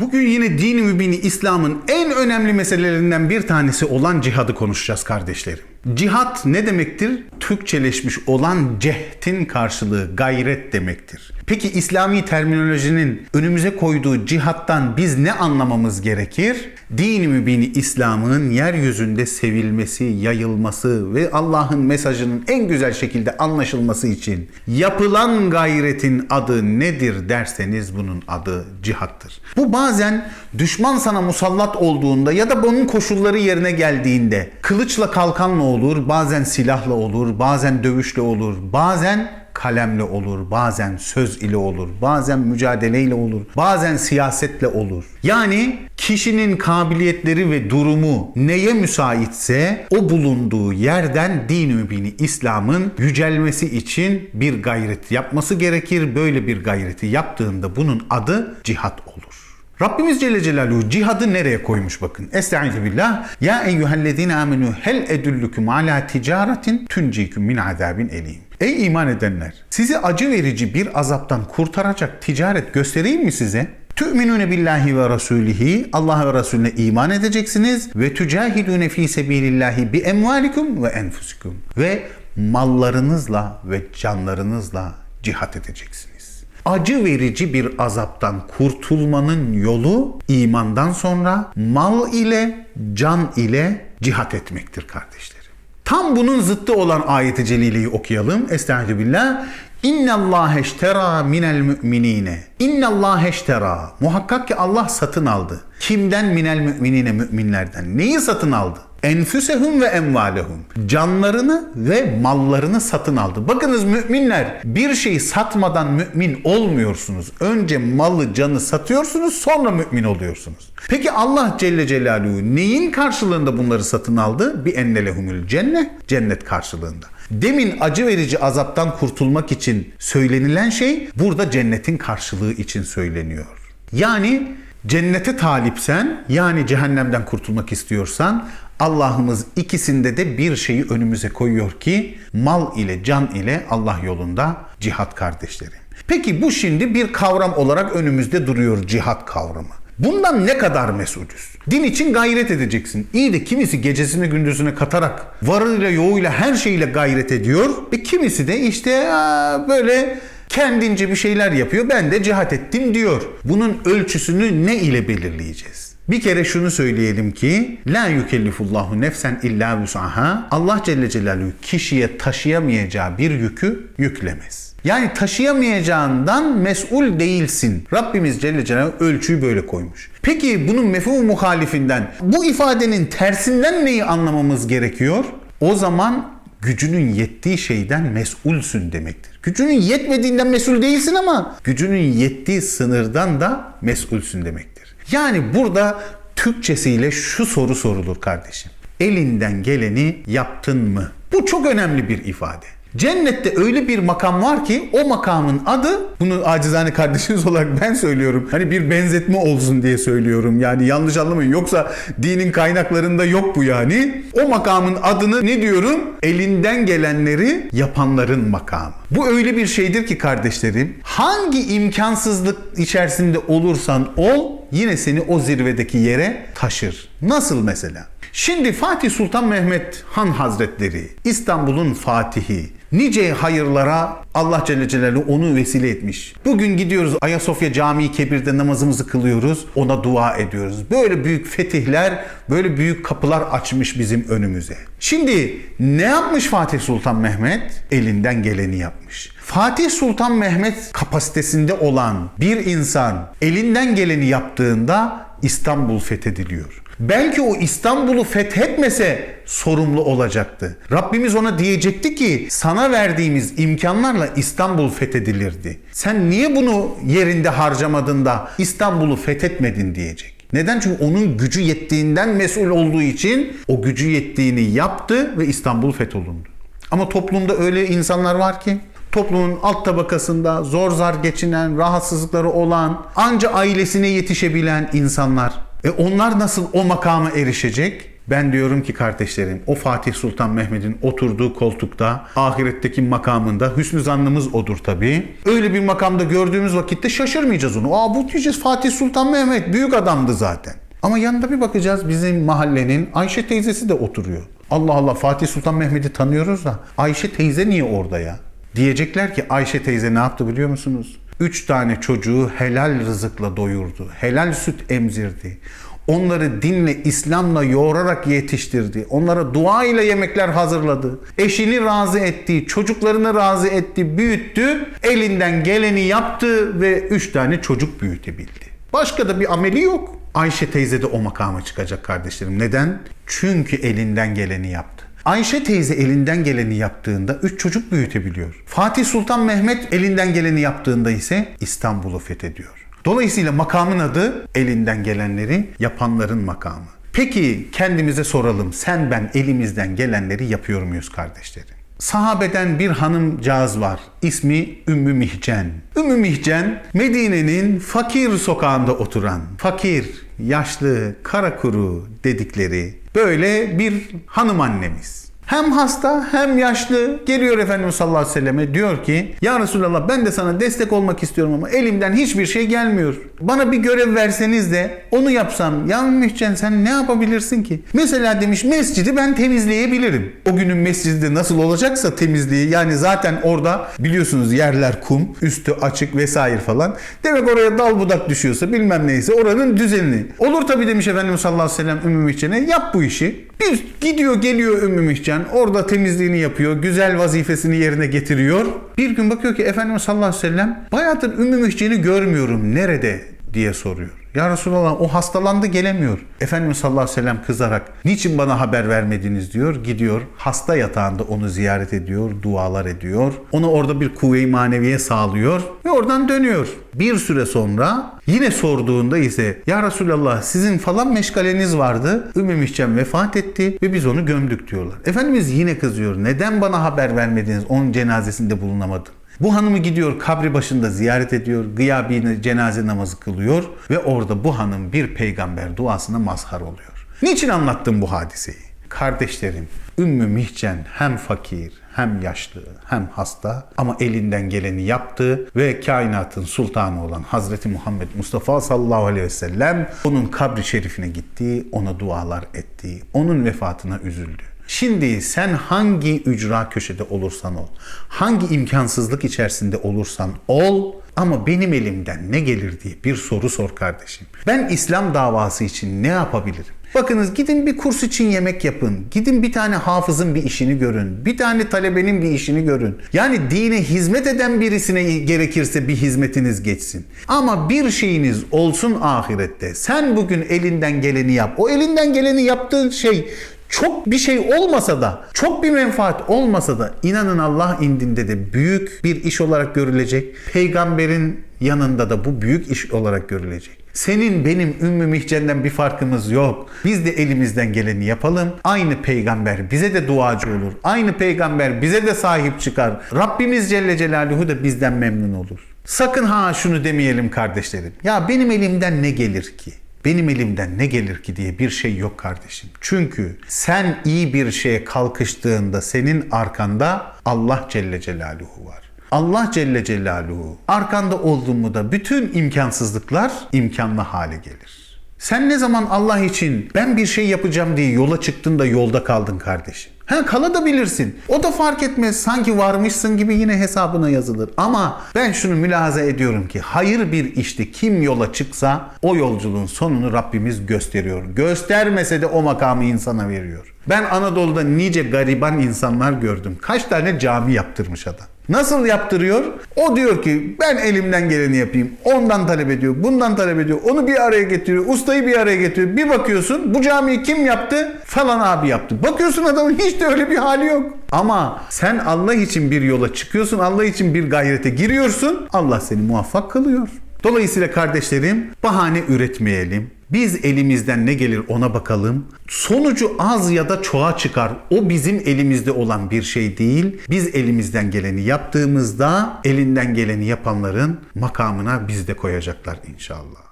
Bugün yine dini mübini İslam'ın en önemli meselelerinden bir tanesi olan cihadı konuşacağız kardeşlerim. Cihat ne demektir? Türkçeleşmiş olan cehdin karşılığı gayret demektir. Peki İslami terminolojinin önümüze koyduğu cihattan biz ne anlamamız gerekir? Dini mübini İslam'ın yeryüzünde sevilmesi, yayılması ve Allah'ın mesajının en güzel şekilde anlaşılması için yapılan gayretin adı nedir derseniz bunun adı cihattır. Bu bazen düşman sana musallat olduğunda ya da bunun koşulları yerine geldiğinde kılıçla kalkanla olur, bazen silahla olur, bazen dövüşle olur, bazen kalemle olur, bazen söz ile olur, bazen mücadeleyle olur, bazen siyasetle olur. Yani kişinin kabiliyetleri ve durumu neye müsaitse o bulunduğu yerden din mübini İslam'ın yücelmesi için bir gayret yapması gerekir. Böyle bir gayreti yaptığında bunun adı cihat olur. Rabbimiz Celle Celaluhu cihadı nereye koymuş bakın. Estaizu billah. Ya eyyühellezine amenu hel edüllüküm ala ticaretin tunciküm min azabin elim. Ey iman edenler! Sizi acı verici bir azaptan kurtaracak ticaret göstereyim mi size? Tü'minune billahi ve rasulihi Allah ve Resulüne iman edeceksiniz ve tücahidune fi sebilillahi bi emvalikum ve enfusikum ve mallarınızla ve canlarınızla cihat edeceksiniz. Acı verici bir azaptan kurtulmanın yolu imandan sonra mal ile can ile cihat etmektir kardeşlerim. Tam bunun zıttı olan ayeti celileyi okuyalım. Estaizu billah. İnna Allah eştera minel müminine. İnna Allah eştera. Muhakkak ki Allah satın aldı. Kimden minel müminine müminlerden? Neyi satın aldı? Enfüsehum ve emvalehum. Canlarını ve mallarını satın aldı. Bakınız müminler bir şeyi satmadan mümin olmuyorsunuz. Önce malı canı satıyorsunuz sonra mümin oluyorsunuz. Peki Allah Celle Celaluhu neyin karşılığında bunları satın aldı? Bir ennelehumül cennet. Cennet karşılığında. Demin acı verici azaptan kurtulmak için söylenilen şey burada cennetin karşılığı için söyleniyor. Yani cennete talipsen yani cehennemden kurtulmak istiyorsan Allah'ımız ikisinde de bir şeyi önümüze koyuyor ki mal ile can ile Allah yolunda cihat kardeşlerim. Peki bu şimdi bir kavram olarak önümüzde duruyor cihat kavramı. Bundan ne kadar mesulüz? Din için gayret edeceksin. İyi de kimisi gecesini gündüzüne katarak varıyla yoğuyla her şeyle gayret ediyor. Ve kimisi de işte böyle kendince bir şeyler yapıyor. Ben de cihat ettim diyor. Bunun ölçüsünü ne ile belirleyeceğiz? Bir kere şunu söyleyelim ki la yükellifullahu nefsen illa vus'aha. Allah Celle Celaluhu kişiye taşıyamayacağı bir yükü yüklemez. Yani taşıyamayacağından mesul değilsin. Rabbimiz Celle Celaluhu ölçüyü böyle koymuş. Peki bunun mefhum muhalifinden bu ifadenin tersinden neyi anlamamız gerekiyor? O zaman gücünün yettiği şeyden mesulsün demektir. Gücünün yetmediğinden mesul değilsin ama gücünün yettiği sınırdan da mesulsün demektir. Yani burada Türkçesiyle şu soru sorulur kardeşim. Elinden geleni yaptın mı? Bu çok önemli bir ifade. Cennette öyle bir makam var ki o makamın adı bunu acizane kardeşiniz olarak ben söylüyorum. Hani bir benzetme olsun diye söylüyorum. Yani yanlış anlamayın. Yoksa dinin kaynaklarında yok bu yani. O makamın adını ne diyorum? Elinden gelenleri yapanların makamı. Bu öyle bir şeydir ki kardeşlerim. Hangi imkansızlık içerisinde olursan ol yine seni o zirvedeki yere taşır. Nasıl mesela? Şimdi Fatih Sultan Mehmet Han Hazretleri İstanbul'un fatihi nice hayırlara Allah Celle Celaluhu onu vesile etmiş. Bugün gidiyoruz Ayasofya Camii Kebir'de namazımızı kılıyoruz. Ona dua ediyoruz. Böyle büyük fetihler, böyle büyük kapılar açmış bizim önümüze. Şimdi ne yapmış Fatih Sultan Mehmet? Elinden geleni yapmış. Fatih Sultan Mehmet kapasitesinde olan bir insan elinden geleni yaptığında İstanbul fethediliyor. Belki o İstanbul'u fethetmese sorumlu olacaktı. Rabbimiz ona diyecekti ki sana verdiğimiz imkanlarla İstanbul fethedilirdi. Sen niye bunu yerinde harcamadın da İstanbul'u fethetmedin diyecek. Neden? Çünkü onun gücü yettiğinden mesul olduğu için o gücü yettiğini yaptı ve İstanbul fetholundu. Ama toplumda öyle insanlar var ki toplumun alt tabakasında zor zar geçinen, rahatsızlıkları olan, anca ailesine yetişebilen insanlar. E onlar nasıl o makama erişecek? Ben diyorum ki kardeşlerim o Fatih Sultan Mehmet'in oturduğu koltukta ahiretteki makamında hüsnü zannımız odur tabii. Öyle bir makamda gördüğümüz vakitte şaşırmayacağız onu. Aa bu diyeceğiz Fatih Sultan Mehmet büyük adamdı zaten. Ama yanında bir bakacağız bizim mahallenin Ayşe teyzesi de oturuyor. Allah Allah Fatih Sultan Mehmet'i tanıyoruz da Ayşe teyze niye orada ya? Diyecekler ki Ayşe teyze ne yaptı biliyor musunuz? Üç tane çocuğu helal rızıkla doyurdu. Helal süt emzirdi. Onları dinle, İslam'la yoğurarak yetiştirdi. Onlara dua ile yemekler hazırladı. Eşini razı etti, çocuklarını razı etti, büyüttü. Elinden geleni yaptı ve üç tane çocuk büyütebildi. Başka da bir ameli yok. Ayşe teyze de o makama çıkacak kardeşlerim. Neden? Çünkü elinden geleni yaptı. Ayşe teyze elinden geleni yaptığında 3 çocuk büyütebiliyor. Fatih Sultan Mehmet elinden geleni yaptığında ise İstanbul'u fethediyor. Dolayısıyla makamın adı elinden gelenleri yapanların makamı. Peki kendimize soralım. Sen ben elimizden gelenleri yapıyor muyuz kardeşlerim? Sahabeden bir hanımcağız var. İsmi Ümmü Mihcen. Ümmü Mihcen Medine'nin fakir sokağında oturan, fakir, yaşlı, kara kuru dedikleri böyle bir hanım annemiz. Hem hasta hem yaşlı geliyor Efendimiz sallallahu aleyhi ve selleme diyor ki Ya Resulallah ben de sana destek olmak istiyorum ama elimden hiçbir şey gelmiyor. Bana bir görev verseniz de onu yapsam. Ya Mühcen sen ne yapabilirsin ki? Mesela demiş mescidi ben temizleyebilirim. O günün mescidi nasıl olacaksa temizliği yani zaten orada biliyorsunuz yerler kum, üstü açık vesaire falan. Demek oraya dal budak düşüyorsa bilmem neyse oranın düzenini. Olur tabii demiş Efendimiz sallallahu aleyhi ve sellem Ümmü Mihcen'e yap bu işi. Bir gidiyor geliyor Ümmü Mihcen orada temizliğini yapıyor. Güzel vazifesini yerine getiriyor. Bir gün bakıyor ki Efendimiz sallallahu aleyhi ve sellem bayağıdır Ümmü Mihcen'i görmüyorum. Nerede diye soruyor. Ya Resulallah o hastalandı gelemiyor. Efendimiz sallallahu aleyhi ve sellem kızarak niçin bana haber vermediniz diyor. Gidiyor hasta yatağında onu ziyaret ediyor, dualar ediyor. Ona orada bir kuvve-i maneviye sağlıyor ve oradan dönüyor. Bir süre sonra yine sorduğunda ise ya Resulallah sizin falan meşgaleniz vardı. Ümmü Mihcem vefat etti ve biz onu gömdük diyorlar. Efendimiz yine kızıyor. Neden bana haber vermediniz? Onun cenazesinde bulunamadım. Bu hanımı gidiyor kabri başında ziyaret ediyor. Gıyabi cenaze namazı kılıyor ve orada bu hanım bir peygamber duasına mazhar oluyor. Niçin anlattım bu hadiseyi? Kardeşlerim, Ümmü Mihcen hem fakir, hem yaşlı, hem hasta ama elinden geleni yaptı ve kainatın sultanı olan Hazreti Muhammed Mustafa sallallahu aleyhi ve sellem onun kabri şerifine gitti, ona dualar etti, onun vefatına üzüldü. Şimdi sen hangi ücra köşede olursan ol, hangi imkansızlık içerisinde olursan ol ama benim elimden ne gelir diye bir soru sor kardeşim. Ben İslam davası için ne yapabilirim? Bakınız gidin bir kurs için yemek yapın. Gidin bir tane hafızın bir işini görün. Bir tane talebenin bir işini görün. Yani dine hizmet eden birisine gerekirse bir hizmetiniz geçsin. Ama bir şeyiniz olsun ahirette. Sen bugün elinden geleni yap. O elinden geleni yaptığın şey çok bir şey olmasa da, çok bir menfaat olmasa da inanın Allah indinde de büyük bir iş olarak görülecek. Peygamberin yanında da bu büyük iş olarak görülecek. Senin benim Ümmü Mihcen'den bir farkımız yok. Biz de elimizden geleni yapalım. Aynı peygamber bize de duacı olur. Aynı peygamber bize de sahip çıkar. Rabbimiz Celle Celaluhu da bizden memnun olur. Sakın ha şunu demeyelim kardeşlerim. Ya benim elimden ne gelir ki? Benim elimden ne gelir ki diye bir şey yok kardeşim. Çünkü sen iyi bir şeye kalkıştığında senin arkanda Allah Celle Celaluhu var. Allah Celle Celaluhu arkanda olduğun mu da bütün imkansızlıklar imkanlı hale gelir. Sen ne zaman Allah için ben bir şey yapacağım diye yola çıktın da yolda kaldın kardeşim. Ha kalabilirsin. O da fark etmez. Sanki varmışsın gibi yine hesabına yazılır. Ama ben şunu mülahaza ediyorum ki hayır bir işte kim yola çıksa o yolculuğun sonunu Rabbimiz gösteriyor. Göstermese de o makamı insana veriyor. Ben Anadolu'da nice gariban insanlar gördüm. Kaç tane cami yaptırmış adam. Nasıl yaptırıyor? O diyor ki ben elimden geleni yapayım. Ondan talep ediyor, bundan talep ediyor. Onu bir araya getiriyor, ustayı bir araya getiriyor. Bir bakıyorsun bu camiyi kim yaptı? Falan abi yaptı. Bakıyorsun adamın hiç de öyle bir hali yok. Ama sen Allah için bir yola çıkıyorsun, Allah için bir gayrete giriyorsun. Allah seni muvaffak kılıyor. Dolayısıyla kardeşlerim bahane üretmeyelim. Biz elimizden ne gelir ona bakalım. Sonucu az ya da çoğa çıkar. O bizim elimizde olan bir şey değil. Biz elimizden geleni yaptığımızda elinden geleni yapanların makamına biz de koyacaklar inşallah.